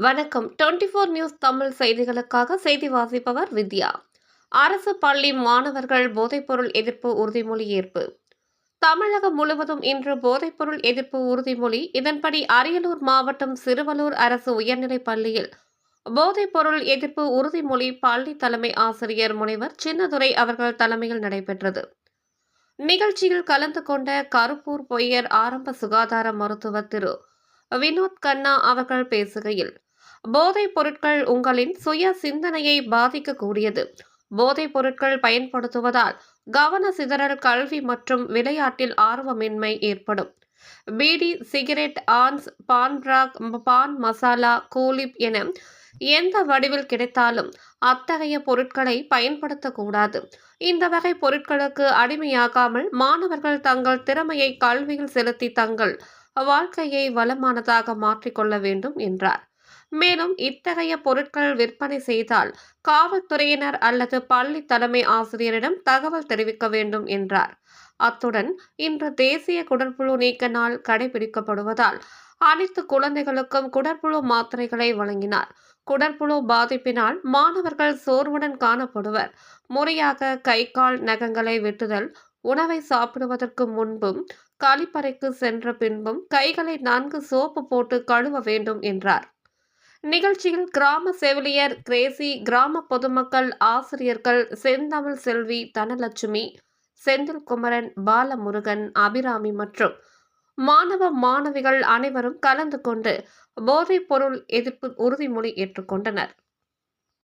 வணக்கம். Twenty four news Tamil செய்திகளுக்காக செய்தி வாசிப்பவர் வித்யா. அரசு பள்ளி மாணவர்கள் போதைப்பொருள் எதிர்ப்பு உறுதிமொழி ஏற்பு தமிழகம் முழுவதும் இன்று போதைப்பொருள் எதிர்ப்பு உறுதிமொழி. இதன்படி அரியலூர் மாவட்டம் சிறுவலூர் அரசு உயர்நிலைப் பள்ளியில் போதைப்பொருள் எதிர்ப்பு உறுதிமொழி பள்ளி தலைமை ஆசிரியர் முனைவர் சின்னதுரை அவர்கள் தலைமையில் நடைபெற்றது. நிகழ்ச்சியில் கலந்து கொண்ட கருப்பூர் பொய்யர் ஆரம்ப சுகாதார மருத்துவர் திரு. வினோத் கண்ணா அவர்கள் பேசுகையில் போதைப் பொருட்கள் உங்களின் சுய சிந்தனையை பாதிக்கக்கூடியது. போதைப் பொருட்கள் பயன்படுத்துவதால் கவன சிதறல் கல்வி மற்றும் விளையாட்டில் ஆர்வமின்மை ஏற்படும். பீடி சிகரெட் ஆன்ஸ் பான் ராக் பான் மசாலா கூலிப் என எந்த வடிவில் கிடைத்தாலும் அத்தகைய பொருட்களை பயன்படுத்தக்கூடாது. இந்த வகை பொருட்களுக்கு அடிமையாகாமல் மாணவர்கள் தங்கள் திறமையை கல்வியில் செலுத்தி தங்கள் வாழ்க்கையை வளமானதாக மாற்றிக்கொள்ள வேண்டும் என்றார். மேலும் இத்தகைய பொருட்கள் விற்பனை செய்தால் காவல்துறையினர் அல்லது பள்ளி தலைமை ஆசிரியரிடம் தகவல் தெரிவிக்க வேண்டும் என்றார். அத்துடன் இன்று தேசிய குடற்புழு நீக்க நாள் கடைபிடிக்கப்படுவதால் அனைத்து குழந்தைகளுக்கும் குடற்புழு மாத்திரைகளை வழங்கினார். குடற்புழு பாதிப்பினால் மாணவர்கள் சோர்வுடன் காணப்படுவர். முறையாக கை கால் நகங்களை வெட்டுதல் உணவை சாப்பிடுவதற்கு முன்பும் கழிப்பறைக்கு சென்ற பின்பும் கைகளை நன்கு சோப்பு போட்டு கழுவ வேண்டும் என்றார். நிகழ்ச்சியில் கிராம செவிலியர் கிரேசி கிராம பொதுமக்கள் ஆசிரியர்கள் செந்தமிழ் செல்வி தனலட்சுமி செந்தில் குமரன் பாலமுருகன் அபிராமி மற்றும் மாணவ மாணவிகள் அனைவரும் கலந்து கொண்டு போதைப் பொருள் எதிர்ப்பு உறுதிமொழி ஏற்றுக்கொண்டனர்.